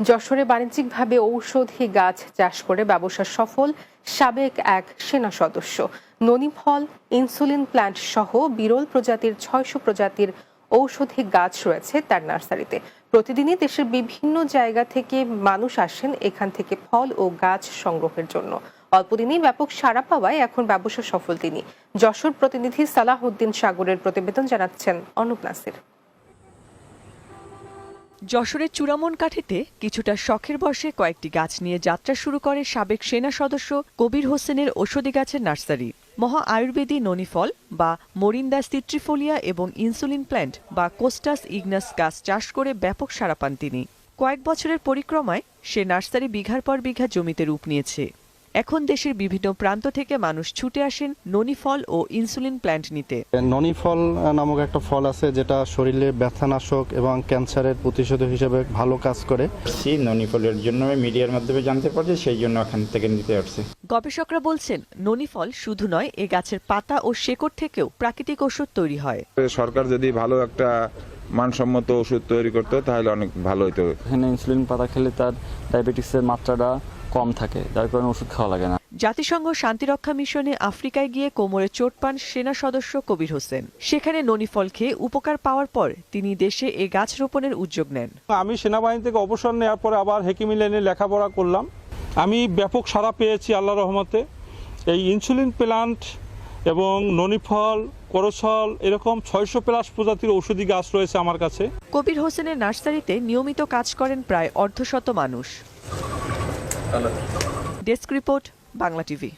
যশোরে বাণিজ্যিকভাবে ঔষধি গাছ চাষ করে ব্যবসা সফল সাবেক এক সেনা সদস্য। ননিফল, ইনসুলিন প্ল্যান্ট সহ বিরল প্রজাতির ছয়শো প্রজাতির ঔষধি গাছ রয়েছে তার নার্সারিতে। প্রতিদিনই দেশের বিভিন্ন জায়গা থেকে মানুষ আসেন এখান থেকে ফল ও গাছ সংগ্রহের জন্য। অল্পদিনেই ব্যাপক সাড়া পাওয়ায় এখন ব্যবসা সফল তিনি। যশোর প্রতিনিধি সালাহ উদ্দিন সাগরের প্রতিবেদন জানাচ্ছেন অনুপ নাসির। যশোরের চূড়ামন কাঠিতে কিছুটা শখের বসে কয়েকটি গাছ নিয়ে যাত্রা শুরু করে সাবেক সেনা সদস্য কবির হোসেনের ঔষধি গাছের নার্সারি। মহা আয়ুর্বেদী ননিফল বা মরিন্দা সিট্রিফোলিয়া এবং ইনসুলিন প্ল্যান্ট বা কোস্টাস ইগনাস গাছ চাষ করে ব্যাপক সারা পান তিনি। কয়েক বছরের পরিক্রমায় সে নার্সারি বিঘার পর বিঘা জমিতে রূপ নিয়েছে। এখন দেশের বিভিন্ন প্রান্ত থেকে মানুষ ছুটে আসেন ননিফল ও ইনসুলিন প্ল্যান্ট নিতে। ননি ফল নামক একটা ফল আছে যেটা শরীরে ব্যথানাশক এবং ক্যান্সারের প্রতিষেধক হিসেবে ভালো কাজ করে। সি ননিফলের জন্য আমি মিডিয়ার মাধ্যমে জানতে পারছি সেই জন্য এখান থেকে নিতে পারছি গবেষকরা বলছেন ননিফল শুধু নয় এ গাছের পাতা ও শেকড় থেকেও প্রাকৃতিক ওষুধ তৈরি হয়। সরকার যদি ভালো একটা মানসম্মত ওষুধ তৈরি করতো তাহলে অনেক ভালো হতো এখানে ইনসুলিন পাতা খেলে তার ডায়াবেটিসের মাত্রাটা কম থাকে যার কারণে ওষুধ খাওয়া লাগে না। জাতিসংঘ শান্তিরক্ষা মিশনে আফ্রিকায় গিয়ে কোমরে চোট পান সেনা সদস্য কবির হোসেন। সেখানে ননিফল খেয়ে উপকার পাওয়ার পর তিনি দেশে এ গাছ রোপণের উদ্যোগ নেন। আমি সেনাবাহিনী থেকে অবসর নেওয়ার পরে আবার হেকিমি লাইনে লেখাপড়া করলাম। আমি ব্যাপক সাড়া পেয়েছি আল্লাহ রহমতে। এই ইনসুলিন প্লান্ট এবং ননিফল করসল এরকম ছয়শো প্লাস প্রজাতির ঔষধি গাছ রয়েছে আমার কাছে। কবির হোসেনের নার্সারিতে নিয়মিত কাজ করেন প্রায় অর্ধশত মানুষ। Desk report Bangla TV.